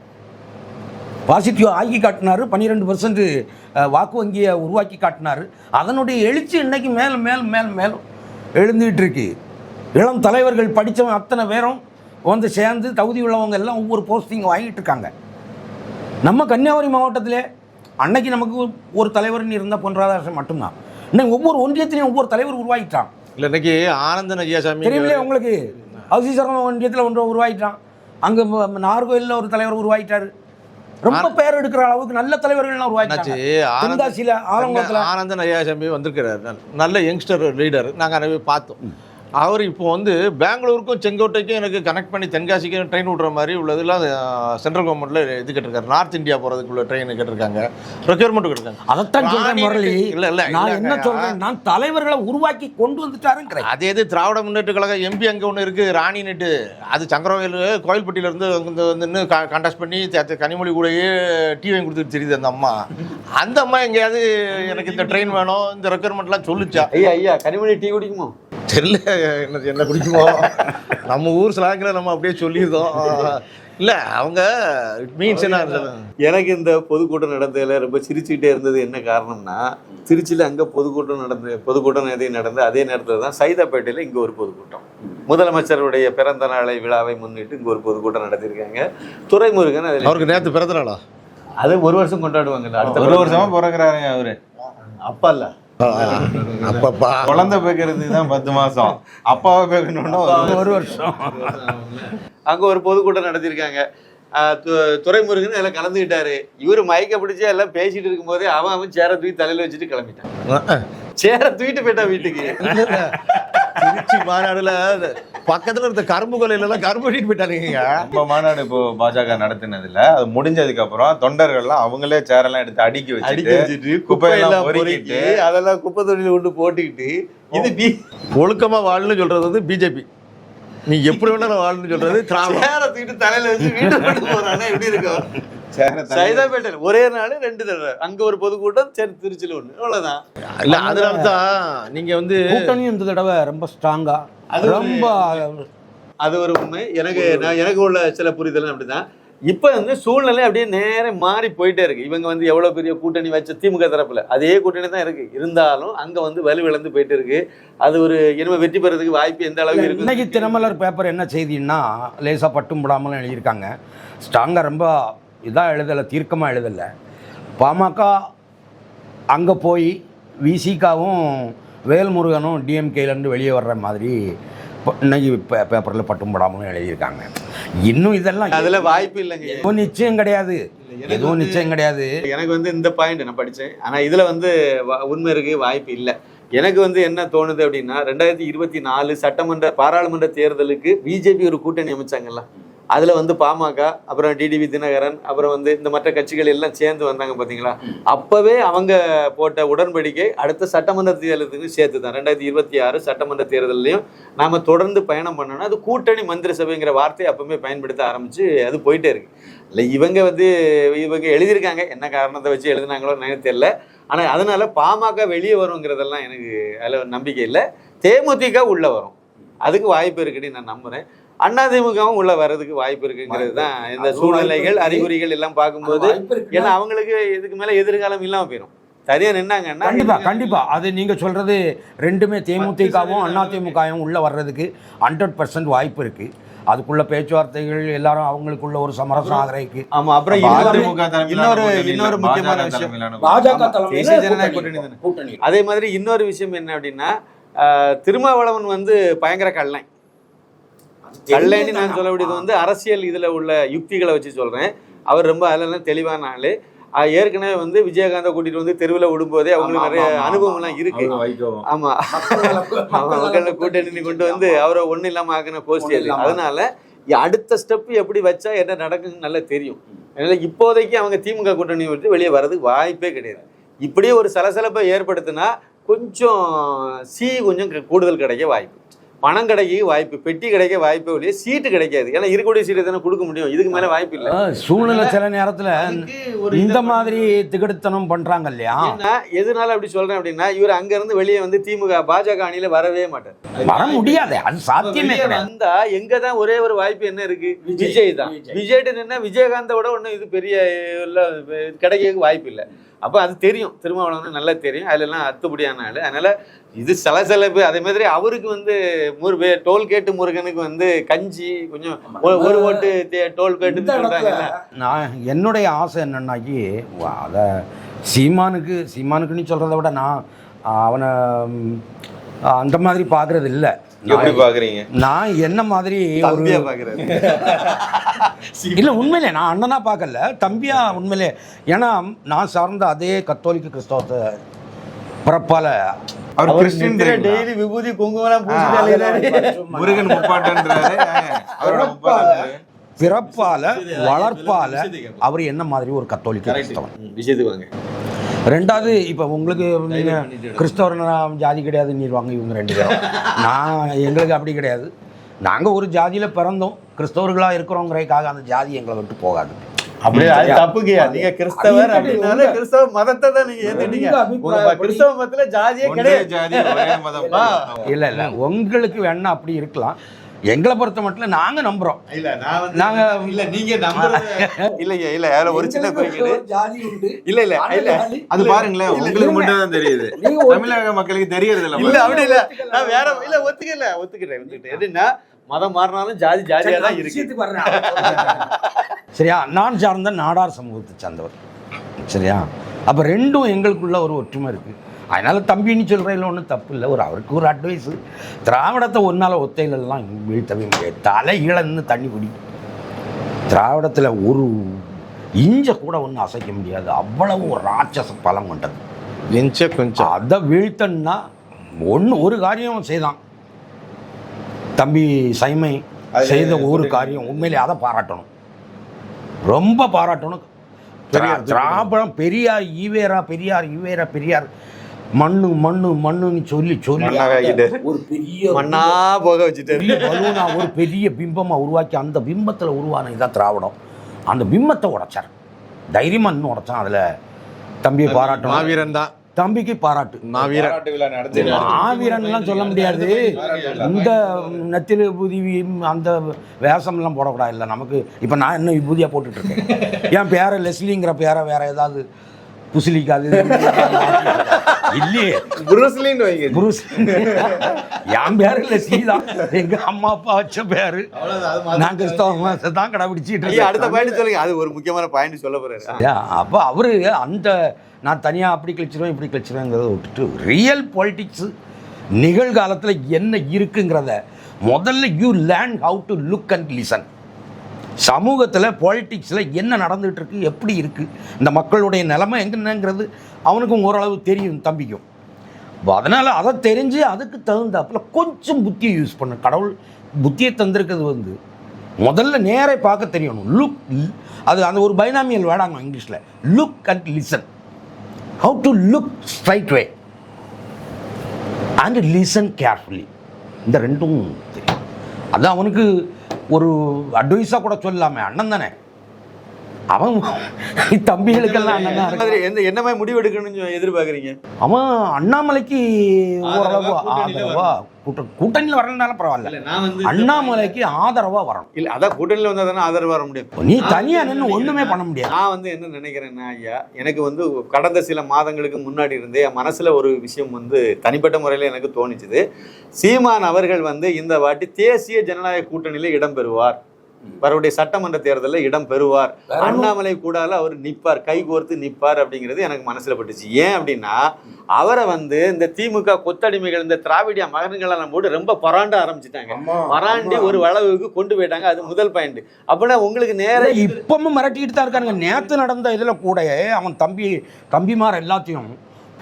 பாசிட்டிவ் ஆக்கி காட்டினார் பன்னிரெண்டு பர்சன்ட் வாக்கு வங்கியை உருவாக்கி காட்டினார். அதனுடைய எழுச்சி இன்றைக்கி மேலும் மேலும் மேலும் மேலும் எழுந்துகிட்டு இருக்கு. இளம் தலைவர்கள் படித்தவன் அத்தனை பேரும் வந்து சேர்ந்து தகுதி உள்ளவங்க எல்லாம் ஒவ்வொரு போஸ்டிங் வாங்கிட்டு இருக்காங்க. நம்ம கன்னியாகுமரி மாவட்டத்திலே அன்னைக்கு நமக்கு ஒரு தலைவர்னு இருந்த பொன் ராதாகிருஷ்ணன் மட்டும்தான். இன்னைக்கு ஒவ்வொரு ஒன்றியத்திலையும் ஒவ்வொரு தலைவர் உருவாகிட்டான். இல்லை இன்னைக்கு ஆனந்தன் ஐயாசாமி தெரியலையே உங்களுக்கு? அவசீசரம் ஒன்றியத்தில் ஒன்று உருவாகிட்டான். அங்கே நாகர்கோயிலில் ஒரு தலைவர் உருவாகிட்டாரு. ரொம்ப பேர் எடுக்கிற அளவுக்கு நல்ல தலைவர்கள்லாம் ஆனந்த் தென்காசியில் ஆலங்குளத்தில் ஆனந்தன் ஐயாசாமி வந்திருக்கிறார். நல்ல- யங்ஸ்டர் லீடர். நாங்கள் அதை போய் பார்த்தோம் அவர் இப்போ வந்து பெங்களூருக்கும் செங்கோட்டைக்கும் எனக்கு கனெக்ட் பண்ணி தென்காசிக்கும் ட்ரெயின் விடுற மாதிரி உள்ளதெல்லாம் சென்ட்ரல் கவர்மெண்ட்டில் இது கேட்டிருக்காரு. நார்த் இந்தியா போகிறதுக்குள்ள ட்ரெயின் கேட்டிருக்காங்க. ப்ரொக்யூர்மெண்ட் கேட்டிருக்காங்க. அதைத்தான் சொல்றேன் முரளி. இல்ல, இல்ல, நான். என்ன சொல்றேன்? நான் தலைவர்களை உருவாக்கி கொண்டு வந்துட்டாருங்கிறேன். அதே இது திராவிட முன்னேற்ற கழகம் எம்பி அங்கே ஒன்று இருக்குது ராணி நெட்டு. அது சங்கரவயல் கோயில்பட்டியிலேருந்து வந்து வந்து கண்டஸ்ட் பண்ணி கனிமொழி கூடயே டீ வாங்கி கொடுத்துட்டு தெரியுது அந்த அம்மா. அந்த அம்மா எங்கேயாவது எனக்கு இந்த ட்ரெயின் வேணும் இந்த ரெக்குயர்மெண்ட்லாம் சொல்லுச்சா? ஐயா ஐயா கனிமொழி டீ குடிக்குமோ? தெரியல. என்ன என்ன பிடிக்குமோ நம்ம ஊர் ஸ்லாங்கில் நம்ம அப்படியே சொல்லியிருந்தோம். இல்லை அவங்க இட் மீன்ஸ் என்ன? எனக்கு இந்த பொதுக்கூட்டம் நடந்ததில் ரொம்ப சிரிச்சுக்கிட்டே இருந்தது என்ன காரணம்னா திருச்சியில் அங்கே பொதுக்கூட்டம் நடந்து பொதுக்கூட்டம் எதையும் நடந்து அதே நேரத்தில் தான் சைதாப்பேட்டையில் இங்கே ஒரு பொதுக்கூட்டம். முதலமைச்சருடைய பிறந்த நாளை விழாவை முன்னிட்டு இங்கே ஒரு பொதுக்கூட்டம் நடத்தியிருக்காங்க. துரைமுருகன் அதில் அவருக்கு நேற்று பிறந்த நாளா? அது ஒரு வருஷம் கொண்டாடுவாங்கல்ல அடுத்த ஒரு வருஷமா பிறகுறாருங்க அவரு. அப்பா இல்ல. அப்பப்பா. குழந்தை பேக்கிறதுக்கு தான் பத்து மாசம். அப்பாவை பேக்கணும்னா ஒரு ஒரு வருஷம். அங்க ஒரு பொதுக்கூட்டம் நடத்தியிருக்காங்க. ஆஹ் து- துரைமுருகன் அதில் கலந்துக்கிட்டாரு இவர் மயக்க பிடிச்சி எல்லாம் பேசிட்டு இருக்கும்போதே அவன் அவன் சேரை தூக்கி தலையில வச்சுட்டு கிளம்பிட்டான். சேரை தூக்கிட்டு போயிட்டான் வீட்டுக்கு. திருச்சி மாநாடுல பக்கத்துல இருந்த கரும்பு கொலையில கரும்பு வெட்டிட்டு போயிட்டானுங்க நம்ம மாநாடு இப்போ பாஜக நடத்தினதுல அது முடிஞ்சதுக்கு அப்புறம் தொண்டர்கள்லாம் அவங்களே சேரெல்லாம் எடுத்து அடுக்கி அடிக்க வச்சுட்டு குப்பையெல்லாம் பொறுக்கிட்டு அதெல்லாம் குப்பை தொழில கொண்டு போட்டுக்கிட்டு இது பி ஒழுக்கமா வாழணும்னு சொல்றது வந்து பிஜேபி. நீ எப்படி வேணாலும் வாழணும்னு சொல்றது தலையில வச்சு கொண்டு போறானே எப்படி இருக்கும் சைதாப்பேட்டையில் ஒரே நாள் ரெண்டு தடவை. அங்க ஒரு பொதுக்கூட்டம் சரி திருச்சியில் ஒண்ணு. அவ்வளவுதான். இல்ல அதனால தான் நீங்க வந்து கூட்டணியும் இந்த தடவை ரொம்ப ஸ்ட்ராங்கா அது ரொம்ப அது ஒரு உண்மை. எனக்கு நான் எனக்கு உள்ள சில புரிதல் அப்படிதான். இப்போ வந்து சூழ்நிலை அப்படியே நேரம் மாறி போயிட்டே இருக்கு. இவங்க வந்து எவ்வளவு பெரிய கூட்டணி வச்ச திமுக தரப்புல? அதே கூட்டணி தான் இருக்கு. இருந்தாலும் அங்க வந்து வலுவிழந்து போயிட்டு இருக்கு. அது ஒரு இனிமே வெற்றி பெறதுக்கு வாய்ப்பு எந்த அளவுக்கு இருக்கு இன்னைக்கு தினமலர் பேப்பர் என்ன செய்தின்னா லேசாக பட்டும் போடாமலும் எழுதியிருக்காங்க. ஸ்ட்ராங்காக ரொம்ப இதாக எழுதலை தீர்க்கமாக எழுதலை. பாமக அங்கே போய் விசிகாவும் வேல்முருகனும் டிஎம்கேலேருந்து வெளியே வர்ற மாதிரி இன்னைக்கு பேப்பரில் பட்டும் போடாமலும் எழுதியிருக்காங்க. இன்னும் இதெல்லாம் அதுல வாய்ப்பு இல்லைங்க. எதுவும் நிச்சயம் கிடையாது. எதுவும் நிச்சயம் கிடையாது. எனக்கு வந்து இந்த பாயிண்ட் நான் படித்தேன். ஆனால் இதில் வந்து உண்மை இருக்கு வாய்ப்பு இல்லை. எனக்கு வந்து என்ன தோணுது அப்படின்னா ரெண்டாயிரத்தி இருபத்தி நாலு சட்டமன்ற பாராளுமன்ற தேர்தலுக்கு பிஜேபி ஒரு கூட்டணி அமைச்சாங்கல்ல. அதில் வந்து பாமக அப்புறம் டிடிவி தினகரன் அப்புறம் வந்து இந்த மற்ற கட்சிகள் எல்லாம் சேர்ந்து வந்தாங்க பார்த்தீங்களா அப்போவே அவங்க போட்ட உடன்படிக்கை அடுத்த சட்டமன்ற தேர்தலுக்கு சேர்த்து தான் ரெண்டாயிரத்தி இருபத்தி ஆறு சட்டமன்ற தேர்தலையும் நாம் தொடர்ந்து பயணம் பண்ணோம்னா அது கூட்டணி மந்திரி சபைங்கிற வார்த்தையை அப்பவுமே பயன்படுத்த ஆரம்பித்து அது போயிட்டே இருக்கு. இல்லை இவங்க வந்து இவங்க எழுதியிருக்காங்க. என்ன காரணத்தை வச்சு எழுதினாங்களோ எனக்கு தெரியல. ஆனால் அதனால பாமக வெளியே வருங்கிறதெல்லாம் எனக்கு அதில் நம்பிக்கை இல்லை. தேமுதிக உள்ளே வரும். அதுக்கு வாய்ப்பு இருக்குன்னு நான் நம்புகிறேன் அதிமுகவும் உள்ள வர்றதுக்கு வாய்ப்பு இருக்குங்கிறது தான் இந்த சூழ்நிலைகள். அறிகுறிகள் எல்லாம் பார்க்கும்போது ஏன்னா அவங்களுக்கு இதுக்கு மேல எதிர்காலம் இல்லாம போயிடும் தனியா நின்னாங்கன்னா கண்டிப்பா கண்டிப்பா. அது நீங்க சொல்றது ரெண்டுமே தேமுதிகவும் அதிமுகவும் உள்ள வர்றதுக்கு ஹண்ட்ரட் பர்சன்ட் வாய்ப்பு இருக்கு. அதுக்குள்ள பேச்சுவார்த்தைகள் எல்லாரும் அவங்களுக்குள்ள ஒரு சமரசம் ஆதரவுக்கு ஆமா அப்புறம் அப்ப இன்னொரு இன்னொரு முக்கியமான விஷயம். பாஜக கூட்டணி அதே மாதிரி இன்னொரு விஷயம் என்ன அப்படின்னா திருமாவளவன் வந்து பயங்கர கள்ளன். கள்ளன்னு நான் சொல்லக்கூடியது வந்து அரசியல் இதுல உள்ள யுக்திகளை வச்சு சொல்றேன். அவர் ரொம்ப அதெல்லாம் தெளிவான ஆளு. ஏற்கனவே வந்து விஜயகாந்த கூட்டிட்டு வந்து தெருவில் விடும்போதே அவங்களுக்கு நிறைய ஆமா, அனுபவம்லாம் இருக்கு. ஆமா. அவன் மக்கள்ல கூட்டணி கொண்டு வந்து அவரை ஒண்ணு இல்லாம ஆக்கின கோஷ்டி அது. அதனால அடுத்த ஸ்டெப் எப்படி வச்சா என்ன நடக்குன்னு நல்லா தெரியும். அதனால இப்போதைக்கு அவங்க திமுக கூட்டணி விட்டு வெளியே வர்றதுக்கு வாய்ப்பே கிடையாது. இப்படியே ஒரு சலசலப்பை ஏற்படுத்தினா கொஞ்சம் சி கொஞ்சம் கூடுதல் கிடைக்க வாய்ப்பு. பணம் கிடைக்க வாய்ப்பு பெட்டி கிடைக்க வாய்ப்பே ஒழிய சீட்டு கிடைக்காது. ஏன்னா இருக்கக்கூடிய சீட்டு தானே கொடுக்க முடியும். இதுக்கு மேல வாய்ப்பு இல்லை. சூழ்நிலை சில நேரத்துல இந்த மாதிரி திகடுத்தனம் பண்றாங்க இல்லையா? ஏன்னா எதனால அப்படி சொல்றேன் அப்படின்னா இவர் அங்க இருந்து வெளியே வந்து திமுக பாஜக அணியில வரவே மாட்டார். வர முடியாது. அது சாத்தியமே வந்தா எங்க தான் ஒரே ஒரு வாய்ப்பு என்ன இருக்கு? விஜய் தான். விஜய்ட்டு நின்னா விஜயகாந்த விட ஒன்றும் இது பெரிய இல்ல, கிடைக்க வாய்ப்பு இல்லை. அப்போ அது தெரியும். திருமாவளவன் நல்லா தெரியும். அதுல எல்லாம் அத்துப்படியான ஆளு. அதனால இது சலசலப்பு அதே மாதிரி அவருக்கு வந்து முரு டோல்கேட்டு முருகனுக்கு வந்து கஞ்சி கொஞ்சம் ஒரு- ஒரு ஓட்டு தே- டோல்கேட்டு நான் என்னுடைய ஆசை என்னன்னாக்கி அத சீமானுக்கு சீமானுக்குன்னு சொல்கிறத விட நான் அவனை அந்த மாதிரி பார்க்கறது இல்லை எப்படி பாக்குறீங்க? நான் என்ன மாதிரி ஒரு தம்பியா பாக்குறாரு இல்லை உண்மையிலே நான் அண்ணனா பார்க்கல தம்பியா உண்மையிலே. ஏன்னா நான் சார்ந்த அதே கத்தோலிக்க கிறிஸ்தவத்தை பிறப்பால அவர் கிறிஸ்டின் டெய்லி விபூதி குங்குமம் முருகன் முப்பாட்டன்றாரு அவரோட முப்பாட்டன் பிறப்பால வளர்ப்பால அவர் என்ன மாதிரி ஒரு கத்தோலிக்க கிறிஸ்தவன்? விஷயத்துக்கு வாங்க ரெண்டாவது இப்போ உங்களுக்கு நீங்க கிறிஸ்தவர்னா ஜாதி கிடையாது நீர்வாங்க இவங்க ரெண்டு பேரும். நான் எங்களுக்கு அப்படி கிடையாது. நாங்கள் ஒரு ஜாதியில் பிறந்தோம். கிறிஸ்தவர்களாக இருக்கிறோங்கிறதுக்காக அந்த ஜாதி எங்களை விட்டு போகாது. அப்படியே நீங்க கிறிஸ்தவர் அப்படின்னாலே கிறிஸ்தவ மதத்தை தான் நீங்க ஏத்துட்டீங்க. கிறிஸ்தவ மதத்துல ஜாதியே கிடையாது. இல்லை இல்லை. உங்களுக்கு வேணா அப்படி இருக்கலாம். எங்களை பொறுத்த மட்டும் நாங்கள் நம்புகிறோம் இல்ல நான் வந்து நாங்க- இல்ல நீங்க இல்லைங்க இல்ல. அதுல ஒரு சின்ன உண்டு. இல்ல இல்ல இல்ல. அது பாருங்களேன் உங்களுக்கு மட்டும் தான் தெரியுது. தமிழக மக்களுக்கு தெரியறது இல்ல இல்ல அப்படி இல்ல. நான் வேற இல்ல ஒத்துக்கல. ஒத்துக்கிறேன் எதுன்னா மதம் மாறினாலும் ஜாதி ஜாதியா தான் இருக்கு. சரியா? நான் சார்ந்த நாடார் சமூகத்தை சார்ந்தவர். சரியா? அப்போ ரெண்டும் எங்களுக்குள்ள ஒரு ஒற்றுமை இருக்குது அதனால தம்பின்னு சொல்கிறதுல ஒன்றும் தப்பு இல்லை. ஒரு அவருக்கு ஒரு அட்வைஸு திராவிடத்தை ஒன்றால் ஒத்தையிலெல்லாம் வீழ்த்தவே முடியாது. தலை இழந்து தண்ணி குடி. திராவிடத்தில் ஒரு இஞ்ச கூட ஒன்றும் அசைக்க முடியாது. அவ்வளவு ஒரு ராட்சச பலம் கொண்டது. இன்ச்ச கொஞ்சம். அதை வீழ்த்தன்னா ஒன்று ஒரு காரியம் செய்தான். தம்பி சைமை செய்த ஒரு புரியுது. காரியம் உண்மையிலே அதை பாராட்டணும். ரொம்ப பாராட்டணும். திரா- திராவிடம் பெரியார் ஈவேரா பெரியார் ஈவேரா பெரியார். மண்ணு மண்ணு மண்ணுன்னு சொல்லி சொல்லி. ஒரு பெரிய மண்ணா போக பலூனா ஒரு பெரிய பிம்பமா உருவாக்கி அந்த பிம்பத்துல உருவான இதான் திராவிடம். அந்த பிம்பத்தை உடைச்சார். தைரியமா இன்னும் உடைச்சான் அதுல. தம்பியை பாராட்டணும். மாவீரன் தான். தம்பிக்கு பாராட்டு. மாவீரன். பாராட்டு விழா நடத்தினாரு. ஆவிரன்லாம் சொல்ல முடியாது. இந்த நெத்தில விபூதி அந்த வேஷம்லாம் போடக்கூடாது. இல்லை நமக்கு இப்போ நான் என்ன விபூதியாக போட்டுட்டு இருக்கேன் என் பேரை லெஸ்லிங்கிற பேரை வேற ஏதாவது புசிலிக்காது இல்லையே. புருஸ்லின்னு வைங்க. புருஸ் என் பேரு லெஸ்லி தான் எங்க அம்மா அப்பா வச்ச பேரு. நான் கிறிஸ்தவ தான் கடைபிடிச்சிட்டு ஐயா அடுத்த இருக்கேன் பாயிண்ட் சொல்லுங்க. அது ஒரு முக்கியமான பாயிண்ட் சொல்ல போறாரு. ஐயா, அப்போ அவரு அந்த நான் தனியாக அப்படி கழிச்சிருவேன் இப்படி கழிச்சிருவேங்கிறத விட்டுட்டு ரியல் பாலிட்டிக்ஸு நிகழ்காலத்தில் என்ன இருக்குங்கிறத முதல்ல you learn how to look and listen சமூகத்தில் பாலிட்டிக்ஸில் என்ன நடந்துகிட்டு இருக்கு எப்படி இருக்குது இந்த மக்களுடைய நிலைமை என்னங்கிறது அவனுக்கும் ஓரளவு தெரியும் தம்பிக்கும். அதனால் அதை தெரிஞ்சு அதுக்கு தகுந்தாப்புல கொஞ்சம் புத்தியை யூஸ் பண்ணும் கடவுள் புத்தியை தந்திருக்கிறது வந்து முதல்ல நேரே பார்க்க தெரியணும். லுக் அது அந்த ஒரு பைனாமியல் வேடாங்க இங்கிலீஷில். Look and listen how to look straight way and listen carefully இந்த ரெண்டும் தெரியும். அது அவனுக்கு ஒரு அட்வைஸாக கூட சொல்லாமே அண்ணன் தானே. அவன் தம்பிகளுக்கெல்லாம் அந்த. மாதிரி எந்த என்ன மாதிரி முடிவு எடுக்கணும்னு எதிர்பார்க்குறீங்க? அவன் அண்ணாமலைக்கு ஓரளவு ஆதரவா, கூட்டணியில ஆதரவா கூட்ட கூட்டணியில் வரலனாலும் பரவாயில்ல. அண்ணாமலைக்கு ஆதரவா வரணும். இல்ல அதான் கூட்டணியில வந்தா தானே ஆதரவு வர முடியும். நீ தனியா நின்று ஒண்ணுமே பண்ண முடியாது. நான் வந்து என்ன நினைக்கிறேன்னா ஐயா எனக்கு வந்து கடந்த சில மாதங்களுக்கு முன்னாடி இருந்தே என் மனசுல ஒரு விஷயம் வந்து தனிப்பட்ட முறையில் எனக்கு தோணிச்சுது. சீமான் அவர்கள் வந்து இந்த வாட்டி தேசிய ஜனநாயக கூட்டணியில இடம் பெறுவார். வரக்கூடிய சட்டமன்ற தேர்தலில் இடம் பெறுவார். அண்ணாமலை கூடால அவர் நிப்பார் கை கோர்த்து நிப்பார் அப்படிங்கிறது எனக்கு மனசுல பட்டுச்சு. ஏன் அப்படின்னா அவரை வந்து இந்த திமுக கொத்தடிமைகள் இந்த திராவிடிய மகன்களெல்லாம் போட்டு ரொம்ப பராண்ட ஆரம்பிச்சிட்டாங்க. பராண்டி ஒரு அளவுக்கு கொண்டு போயிட்டாங்க. அது முதல் பாயிண்ட் அப்படின்னா உங்களுக்கு நேர இப்பவும் மிரட்டிட்டு தான் இருக்கானுங்க. நேத்து நடந்த இதுல கூட அவன் தம்பி தம்பிமார் எல்லாத்தையும்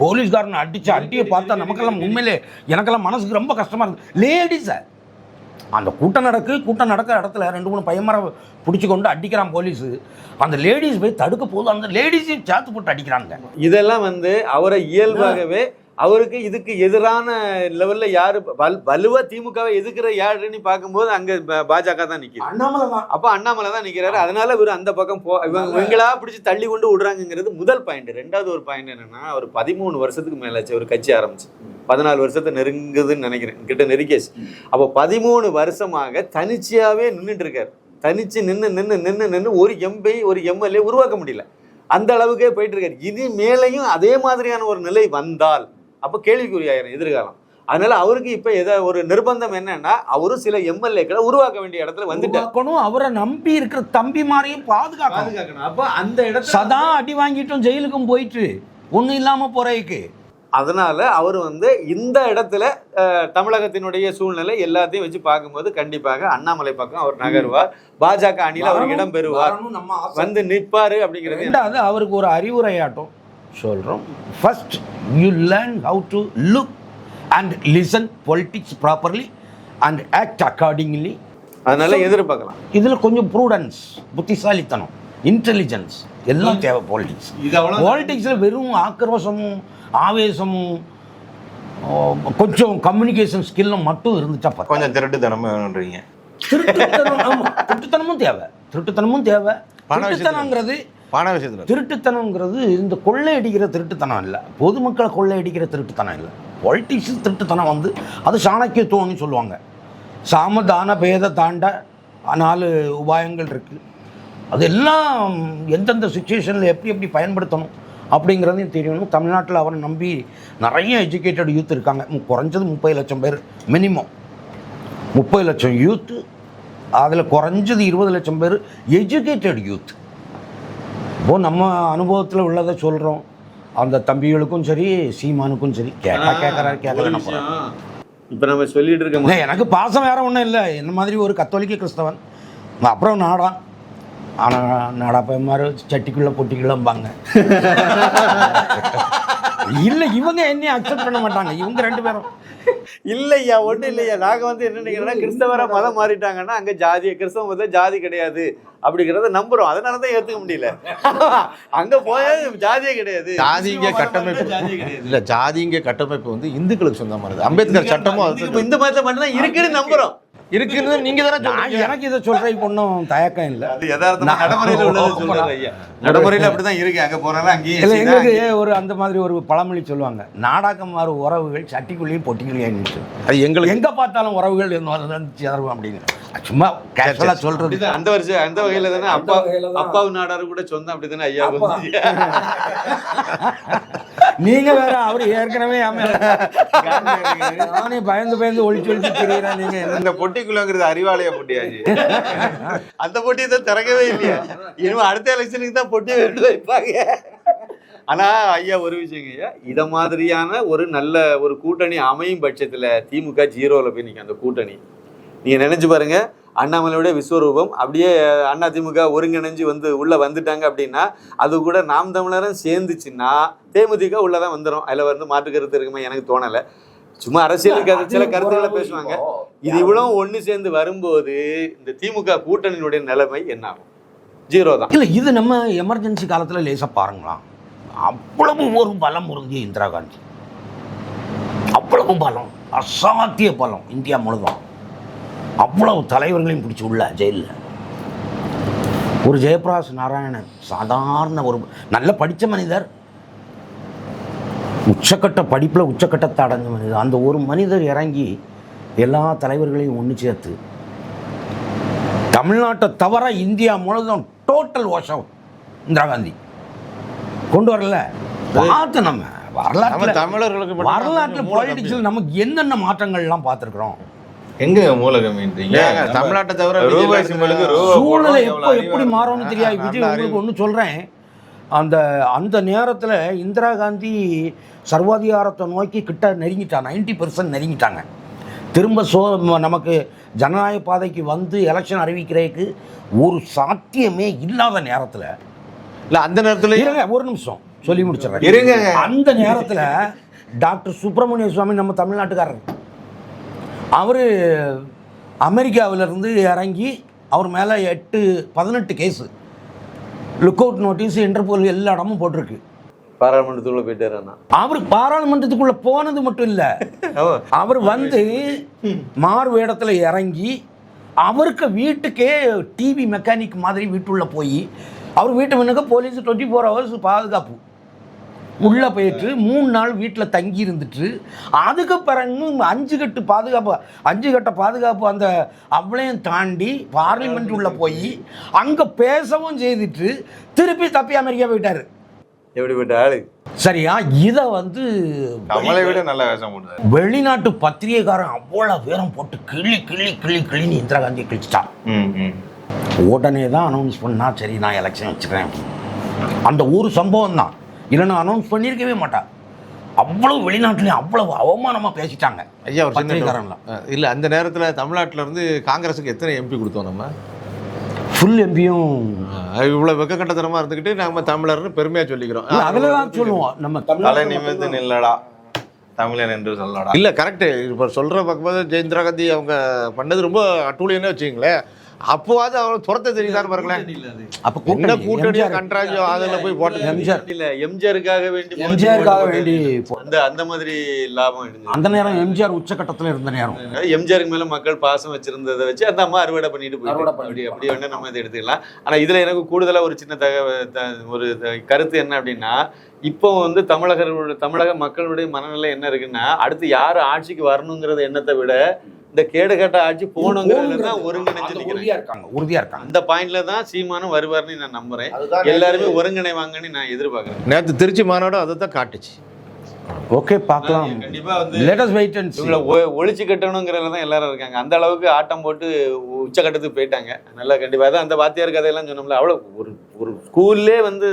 போலீஸ்காரனை அடிச்சு அடியை பார்த்தா நமக்கெல்லாம் உண்மையிலே எனக்கெல்லாம் மனசுக்கு ரொம்ப கஷ்டமா இருக்கு. லேடிஸை அந்த கூட்டம் நடக்கு கூட்டம் நடக்கிற இடத்துல ரெண்டு மூணு பையன்மாரை பிடிச்சி கொண்டு அடிக்கிறான் போலீஸு. அந்த லேடிஸ் போய் தடுக்க போது அந்த லேடிஸையும் சேர்த்து போட்டு அடிக்கிறாங்க இதெல்லாம் வந்து அவரை இயல்பாகவே அவருக்கு இதுக்கு எதிரான லெவல்ல யாரு வல்- வலுவா திமுகவை எதிர்க்கிற யாருன்னு பார்க்கும்போது அங்க பாஜக தான் நிக்குது. அண்ணாமலை தான். அப்ப அண்ணாமலை தான் நிக்கிறாரு. அதனால இவர் அந்த பக்கம் போ இவங்க இவங்களா பிடிச்சி தள்ளி கொண்டு விடுறாங்கிறது முதல் பாயிண்ட் ரெண்டாவது ஒரு பாயிண்ட் என்னன்னா அவர் பதிமூணு வருஷத்துக்கு மேலாச்சு ஒரு கட்சி ஆரம்பிச்சு. பதினாலு வருஷத்தை நெருங்குதுன்னு நினைக்கிறேன். கிட்ட நெருங்கியாச்சு. அப்போ பதிமூணு வருஷமாக தனிச்சையாவே நின்றுட்டு இருக்காரு. தனிச்சு நின்று நின்று நின்று நின்று ஒரு எம்பி ஒரு எம்எல்ஏ உருவாக்க முடியல. அந்த அளவுக்கே போயிட்டு இருக்காரு. இனி மேலையும் அதே மாதிரியான ஒரு நிலை வந்தால் அப்போ கேள்விக்குறியாயிரும் எதிர்காலம். அதனால அவருக்கு இப்ப எதை ஒரு நிர்பந்தம் என்னன்னா அவரும் சில எம்எல்ஏக்களை உருவாக்க வேண்டிய இடத்துல வந்துட்டார். உருவாக்கணும் அவரை நம்பி இருக்கிற தம்பி மாதிரியும் பாதுகாக்கணும். பாதுகாக்கணும். அப்ப அந்த இடத்துல சதா அடி வாங்கிட்டும் ஜெயிலுக்கும் போயிட்டு ஒன்றும் இல்லாம போறதுக்கு அதனால அவர் வந்து இந்த இடத்துல தமிழகத்தினுடைய சூழ்நிலை எல்லாத்தையும் வச்சு பார்க்கும்போது கண்டிப்பாக அண்ணாமலை பக்கம் அவர் நகருவார். பாஜக அணியில் அவர் இடம் பெறுவார். வந்து நிற்பாரு அப்படிங்கிறது அவருக்கு ஒரு அறிவுரையாட்டம். சொல்கிறோம் first you learn how to look and listen politics properly and act accordingly அதனால எதிர்பார்க்கலாம். இதில் கொஞ்சம் ப்ரூடன்ஸ் புத்திசாலித்தனம் இன்டெலிஜென்ஸ் எல்லாம் தேவை பாலிடிக்ஸ் இது அவ்வளவு பாலிடிக்ஸில் வெறும் ஆக்ரோஷமும் ஆவேசமும் கொஞ்சம் கம்யூனிகேஷன் ஸ்கில்லும் மட்டும் இருந்துச்சா. கொஞ்சம் திருட்டுத்தனமா வேணுன்றீங்க. திருட்டுத்தனம் ஆமா, திருட்டுத்தனமும் தேவை. திருட்டுத்தனமும் தேவை. திருட்டுத்தனங்கிறது பண விஷயத்தில். திருட்டுத்தனங்கிறது இந்த கொள்ளையடிக்கிற திருட்டுத்தனம் இல்லை. பொதுமக்களை கொள்ளையடிக்கிற திருட்டுத்தனம் இல்லை. பொலிட்டிக்ஸ் திருட்டுத்தனம் வந்து அது சாணக்கியத்துவம்னு சொல்லுவாங்க. சாமதான பேத தாண்ட நாலு உபாயங்கள் இருக்குது அதெல்லாம் எந்தெந்த சுச்சுவேஷனில் எப்படி எப்படி பயன்படுத்தணும் அப்படிங்கிறதையும் தெரியணும். தமிழ்நாட்டில் அவரை நம்பி நிறைய எஜுகேட்டட் யூத் இருக்காங்க. குறைஞ்சது முப்பது லட்சம் பேர் மினிமம் முப்பது லட்சம் யூத்து அதில் குறைஞ்சது இருபது லட்சம் பேர் எஜுகேட்டட் யூத் இப்போ நம்ம அனுபவத்தில் உள்ளதை சொல்கிறோம் அந்த தம்பிகளுக்கும் சரி சீமானுக்கும் சரி. கேட்டா கேட்குறாரு கேட்கல இப்ப நம்ம சொல்லிட்டு இருக்க எனக்கு பாசம் வேற ஒன்றும் இல்லை. என்ன மாதிரி ஒரு கத்தோலிக்க கிறிஸ்தவன். அப்புறம் நாடான் ஆனால் நாடா பையன்மாரு சட்டிக்குள்ள பொட்டிக்குள்ளம்பாங்க. இல்லை இவங்க என்னையும் அக்செப்ட் பண்ண மாட்டாங்க. இவங்க ரெண்டு பேரும். இல்லையா ஒண்ணும் இல்லையா? நாங்க வந்து என்ன நினைக்கிறோம்னா கிறிஸ்தவரா மதம் மாறிட்டாங்கன்னா அங்க ஜாதி கிறிஸ்தவ மதம் ஜாதி கிடையாது அப்படிங்கறத நம்புறோம். அதனால தான் ஏத்துக்க முடியல. அங்க போயா ஜாதியே கிடையாது. ஜாதிங்க கட்டமைப்பு. இல்ல ஜாதிங்க கட்டமைப்பு வந்து இந்துக்களுக்கு சொந்தமானது. அம்பேத்கர் சட்டமும் இந்த மதத்தை மட்டும் தான் இருக்குன்னு நம்புறோம். இருக்குன்னு நீங்க தானே சொல்றீங்க. எனக்கு இதை சொல்கிறதுக்கு ஒன்றும் தயக்கம் இல்லை. அது யதார்த்தமா நடைமுறையில உள்ளது சொல்றாரு ஐயா. நடைமுறையில அப்படிதான் இருக்கு. அங்க போனாலும் அங்கேயும் இல்லை தான், எங்களுக்கு ஒரு அந்த மாதிரி ஒரு பழமொழி சொல்லுவாங்க. நாடாக்கம் மாறு உறவுகள் சட்டிக்குள்ளேயும் பொட்டிக்குள்ளேயும் அது எங்களுக்கு எங்க பார்த்தாலும் உறவுகள் சிதறும் அப்படின்னு. சும்மா கேஷுவலாக சொல்றது. அந்த வருஷம் அந்த வகையில தானே அப்பா தான். அப்பாவு நாடாரு கூட சொந்தம் அப்படிதானே ஐயா அப்பா. நீங்க வேற அவர் ஏற்கனவே ஆமா. நானே பயந்து பயந்து ஒழிச்சு ஒழிச்சு தெரியுறேன் நீங்க இந்த பொட்டிக்குள்ளங்கிறது அறிவாலய பொட்டியாச்சு. அந்த பொட்டியை தான் திறக்கவே இல்லையா? இனிமே அடுத்த எலெக்ஷனுக்கு தான் பொட்டியை வெட்டு வைப்பாங்க. ஆனா ஐயா ஒரு விஷயங்க ஐயா. இத மாதிரியான ஒரு நல்ல ஒரு கூட்டணி அமையும் பட்சத்துல திமுக ஜீரோல போய் நிற்கும் அந்த கூட்டணி. நீங்க நினைச்சு பாருங்க அண்ணாமலையோட விஸ்வரூபம் அப்படியே அண்ணா திமுக ஒருங்கிணைஞ்சு வந்து உள்ள வந்துட்டாங்க அப்படின்னா அது கூட நாம் தமிழரும் சேர்ந்துச்சுன்னா தேமுதிக உள்ளதான் வந்துடும் அதுல வந்து மாற்று கருத்து இருக்குமா எனக்கு தோணல. சும்மா அரசியலுக்கு சில கருத்துக்களை பேசுவாங்க. இது இவ்வளவு ஒண்ணு சேர்ந்து வரும்போது இந்த திமுக கூட்டணியினுடைய நிலைமை என்ன ஆகும் ஜீரோ தான். இல்ல இது நம்ம எமர்ஜென்சி காலத்துல லேசா பாருங்களாம் அவ்வளவு ஒரு பலம் உறுதிய இந்திரா காந்தி. அவ்வளவு பலம். அசாத்திய பலம் இந்தியா முழுதும். அவ்வளவு தலைவர்களையும் பிடிச்சி உள்ள ஜெயிலில். ஒரு ஜெயபிரகாஷ் நாராயணன் சாதாரண ஒரு நல்ல படித்த மனிதர். உச்சக்கட்ட படிப்பில் உச்சக்கட்டத்தை அடைஞ்ச மனிதர். அந்த ஒரு மனிதர் இறங்கி எல்லா தலைவர்களையும் ஒன்று சேர்த்து தமிழ்நாட்டை தவிர இந்தியா முழுதும் total wash out Indira Gandhi. கொண்டு வரல. பார்த்து நம்ம வரலாற்றில் தமிழர்களுக்கு மூளை பாலிடிக்ஸில் நமக்கு என்னென்ன மாற்றங்கள்லாம் பார்த்துருக்குறோம்? எங்க ஏங்க, தமிழ்நாட்டை தவிர ரூபாய் சிம்பலுக்கு சூழ்நிலை எப்போ எப்படி மாறும்னு தெரியாது. விஜய். உங்களுக்கு ஒன்று சொல்கிறேன் அந்த அந்த நேரத்தில் இந்திரா காந்தி சர்வாதிகாரத்தை நோக்கி கிட்ட நெருங்கிட்டாங்க நைன்டி பெர்சன்ட் நெருங்கிட்டாங்க. திரும்ப சோ நமக்கு ஜனநாயக பாதைக்கு வந்து எலெக்ஷன் அறிவிக்கிறதுக்கு ஒரு சாத்தியமே இல்லாத நேரத்தில் இல்ல அந்த நேரத்துல இருங்க ஒரு நிமிஷம். சொல்லி முடிச்சிடறேன். இருங்க. அந்த நேரத்தில் டாக்டர் சுப்பிரமணிய சுவாமி நம்ம தமிழ்நாட்டுக்காரர். அவர் அமெரிக்காவிலிருந்து இறங்கி அவர் மேலே எட்டு பதினெட்டு case. Look out notice Interpol எல்லா இடமும் போட்டிருக்கு. பாராளுமன்றத்துக்குள்ள போயிட்டாரு அவர் பாராளுமன்றத்துக்குள்ள போனது மட்டும் இல்ல. அவர் வந்து மாறு வேடத்துல இறங்கி அவருக்கு வீட்டுக்கே டிவி மெக்கானிக் மாதிரி வீட்டுள்ள போய் அவர் வீட்டு முன்னுக்கு போலீஸ் டுவெண்ட்டி ஃபோர் ஹவர்ஸ் பாதுகாப்பு. உள்ளே போயிட்டு மூணு நாள் வீட்டில் தங்கி இருந்துட்டு அதுக்கு பிறகு அஞ்சு கட்டு பாதுகாப்பு அஞ்சு கட்ட பாதுகாப்பு அந்த அவளையும் தாண்டி பார்லிமெண்ட் உள்ள போய் அங்கே பேசவும் செய்துட்டு திருப்பி தப்பி அமெரிக்கா போயிட்டாரு. எப்படிப்பட்ட ஆளு? சரியா? இதை வந்து நம்மளை விட நல்லா வேஷம் போடுறாரு வெளிநாட்டு பத்திரிகைக்காரன் அவ்வளோ பேரம் போட்டு கிளி கிளி கிளி கிளின்னு இந்திரா காந்தி கிழிச்சிட்டான் உடனே தான் அனௌன்ஸ் பண்ணா சரி நான் எலெக்ஷன் வச்சுக்கிறேன். அந்த ஒரு சம்பவம் தான் இல்லைன்னா அனௌன்ஸ் பண்ணியிருக்கவே மாட்டான் அவ்வளவு வெளிநாட்டுலேயும் அவ்வளவு அவமானமாக பேசிட்டாங்க. ஐயா ஒரு. அஹ், இல்ல அந்த நேரத்துல தமிழ்நாட்டுல இருந்து காங்கிரஸுக்கு எத்தனை எம்பி கொடுத்தோம் நம்ம? ஃபுல் எம்பியும் அஹ், இவ்வளவு வெக்கக்கட்டத்தனமா இருந்துக்கிட்டு நம்ம தமிழர்னு பெருமையா சொல்லிக்கிறோம். அதில் தான் சொல்லுவோம். நம்ம தலை நிமிர்ந்து நில்லடா. தமிழன் என்று சொல்லடா. இல்ல கரெக்ட் இப்போ சொல்ற பக்கம்போது ஜெய இந்திரா காந்தி அவங்க பண்ணது ரொம்ப அட்டூழியன்னு வச்சுங்களேன் அப்போவாது அவங்க துரத்த தெரியுதான்னு பாருங்களேன். அப்போ என்ன கூட்டணியா கண்ட்ராஜோ அதில் போய் போட்டு எம்ஜிஆர் இல்ல எம்ஜிஆருக்காக வேண்டி எம்ஜிஆருக்காக வேண்டி அந்த அந்த மாதிரி லாபம் அந்த நேரம் எம்ஜிஆர் உச்சக்கட்டத்தில் இருந்த நேரம். எம்ஜிஆருக்கு மேல மக்கள் பாசம் வச்சிருந்ததை வச்சு அந்த அம்மா அறுவடை பண்ணிட்டு போயிட்டு அப்படி அப்படி வேணா நம்ம இதை எடுத்துக்கலாம். ஆனா இதுல எனக்கு கூடுதலா ஒரு சின்ன தக ஒரு கருத்து என்ன அப்படின்னா இப்போ வந்து தமிழகர்களுடைய தமிழக மக்களுடைய மனநிலை என்ன இருக்குன்னா அடுத்து யார் ஆட்சிக்கு வரணுங்கிறத எண்ணத்தை விட இந்த கேடு கட்ட ஆட்சி போகணுங்கிறதுல தான் ஒருங்கிணைஞ்சு உறுதியா இருக்காங்க உறுதியா இருக்காங்க அந்த பாயிண்ட்ல தான் சீமானும் வருவார்னு நான் நம்புறேன். எல்லாருமே ஒருங்கிணைவாங்கன்னு நான் எதிர்பார்க்கறேன். நேற்று திருச்சி மாநாடு அதை தான் காட்டுச்சு. ஓகே பார்க்கலாம். கண்டிப்பா வந்து லெட் அஸ் வெயிட் அண்ட் இவங்களை ஒழிச்சு கட்டணுங்கிறதுல தான் எல்லாரும் இருக்காங்க. அந்த அளவுக்கு ஆட்டம் போட்டு உச்சக்கட்டத்துக்கு போயிட்டாங்க. நல்லா கண்டிப்பா அதான் அந்த வாத்தியார் கதையெல்லாம் சொன்னோம்ல அவ்வளோ ஒரு ஒரு ஸ்கூல்லே வந்து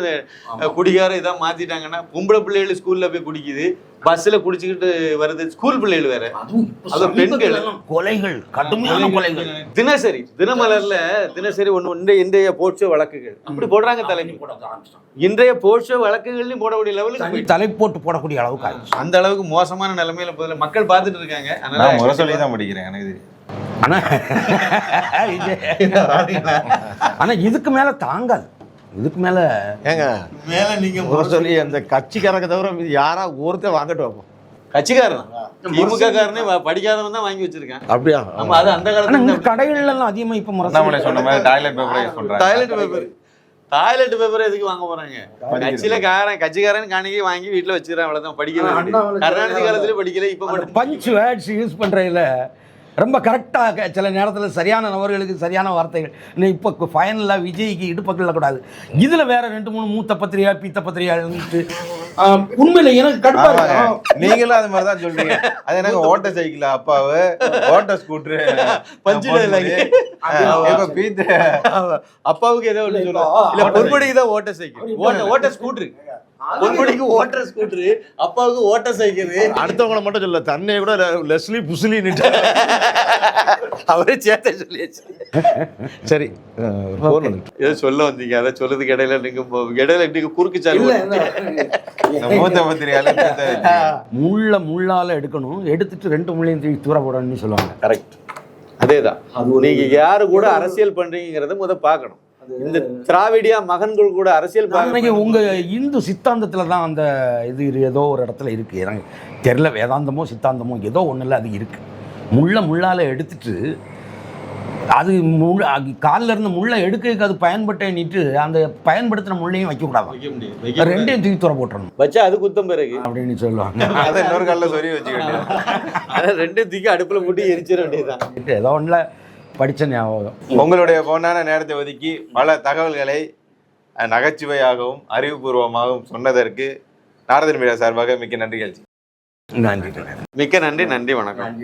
அஹ், குடிகாரம் இதாக மாத்திட்டாங்கன்னா பொம்பளை பிள்ளைகள் ஸ்கூல்ல போய் குடிக்குது. பஸ்ல குடிச்சுக்கிட்டு வருது. ஸ்கூல் பிள்ளைகள் வேற. அது பெண்கள். கொலைகள் கடுமையான கொலைகள். தினசரி தினமலர்ல தினசரி ஒன்று இன்றைய இன்றைய போட்சோ வழக்குகள். அப்படி போடுறாங்க தலைமை. இன்றைய போட்சோ வழக்குகள்லையும் போடக்கூடிய லெவலுக்கு. தலை போட்டு போடக்கூடிய அளவுக்கு அந்த அளவுக்கு மோசமான நிலைமையில போதில் மக்கள் பார்த்துட்டு இருக்காங்க. நான் அதனால முரசொலி தான் படிக்கிறேன். எனக்கு ஆனா இது- ஆனா இதுக்கு மேல தாங்காது இதுக்கு மேல ஏங்க மேல நீங்க ஒரு சொல்லி அந்த கட்சிக்காரங்க தவிர யாரா ஒருத்தர் வாங்கிட்டு வைப்போம் கட்சிக்காரன்? திமுக காரனே வ- படிக்காதவன் தான் வாங்கி வச்சிருக்கான். அப்படியா? நம்ம அது அந்த காலத்துல கடைகள்ல எல்லாம் அதிகமா இப்ப முரசு சொன்ன மாதிரி டாய்லெட் பேப்பரை யூஸ் பண்றாங்க. Toilet paper. டாய்லெட் பேப்பர் எதுக்கு வாங்க போறாங்க? கட்சியில காரன் கட்சிக்காரன் காணிக்கை வாங்கி வீட்டுல வச்சிடறான் அவ்வளவுதான். அண்ணாமலை கருணாநிதி காலத்துல படிக்கல இப்ப மட்டும். பஞ்ச் வேர்ட்ஸ் யூஸ் பண்றதுல ரொம்ப கரெக்டாக சில நேரத்தில் சரியான நபர்களுக்கு சரியான வார்த்தைகள். இப்போ ஃபைனலாக விஜய்க்கு இடுப்பக்கில் கூடாது. இதில் வேற ரெண்டு மூணு மூத்த பத்திரிகை பீத்த பத்திரிகைன்ட்டு உண்மையில் எனக்கு கடுப்பா நீங்களும் அது மாதிரி தான் சொல்றீங்க. அது எனக்கு ஓட்ட சைக்கிள் அப்பாவு? ஓட்ட ஸ்கூட்டரு பஞ்சுல பீத்து அப்பாவுக்கு ஏதோ ஒண்ணு சொல்லுவோம் இல்ல பொன்படிக்கு தான் ஓட்ட சைக்கிள். ஓட்ட ஓட்ட ஸ்கூட்டர் பொன்படிக்கு ஓட்டுற ஸ்கூட்டர் அப்பாவுக்கு ஓட்ட சைக்கிள். அடுத்தவங்கள மட்டும் சொல்ல தன்னைய கூட லெஸ்லி புஸ்லி அவரே சேர்த்த சொல்லியாச்சு. சரி. ஏதோ சொல்ல வந்தீங்க அதை சொல்றதுக்கு இடையில நீங்க இடையில நீங்க குறுக்கு முள்ள முள்ளால எடுக்கணும் எடுத்துட்டு ரெண்டு முள்ளையும் தூக்கி தூர போடணும்னு சொல்லுவாங்க. கரெக்ட் அதேதான். நீங்க யாரு கூட அரசியல் பண்றீங்கிறத முத பார்க்கணும். இந்த திராவிடியா மகன்கள் கூட அரசியல் உங்க இந்து சித்தாந்தத்துல தான் அந்த இது ஏதோ ஒரு இடத்துல இருக்கு. எனக்கு தெரியல வேதாந்தமோ சித்தாந்தமோ ஏதோ ஒண்ணுல அது இருக்கு. முள்ள முள்ளால எடுத்துட்டு அது முள் காலில் இருந்த முள்ளை எடுக்கிறதுக்கு அது பயன்பட்டேன்னுட்டு அந்த பயன்படுத்தின முள்ளையும் வைக்க கூடாது. வைக்க முடியும் வைக்க முடியாது. ரெண்டையும் தூக்கி தூர போட்டுறணும். வச்சா அது குத்தம் பிறகு. அப்படின்னு சொல்லுவாங்க. அதை இன்னொரு காலில் சொறி வச்சுக்கிட்டு அதான் ரெண்டையும் தூக்கி அடுப்புல போட்டு எரிச்சிட வேண்டியதுதான். ஏதோ ஒண்ணுல படிச்ச ஞாபகம். உங்களுடைய பொன்னான நேரத்தை ஒதுக்கி பல தகவல்களை நகைச்சுவையாகவும் அறிவுபூர்வமாகவும் சொன்னதற்கு நாரதன் மீடியா சார்பாக மிக்க நன்றிகள். நன்றி மிக்க நன்றி நன்றி வணக்கம்.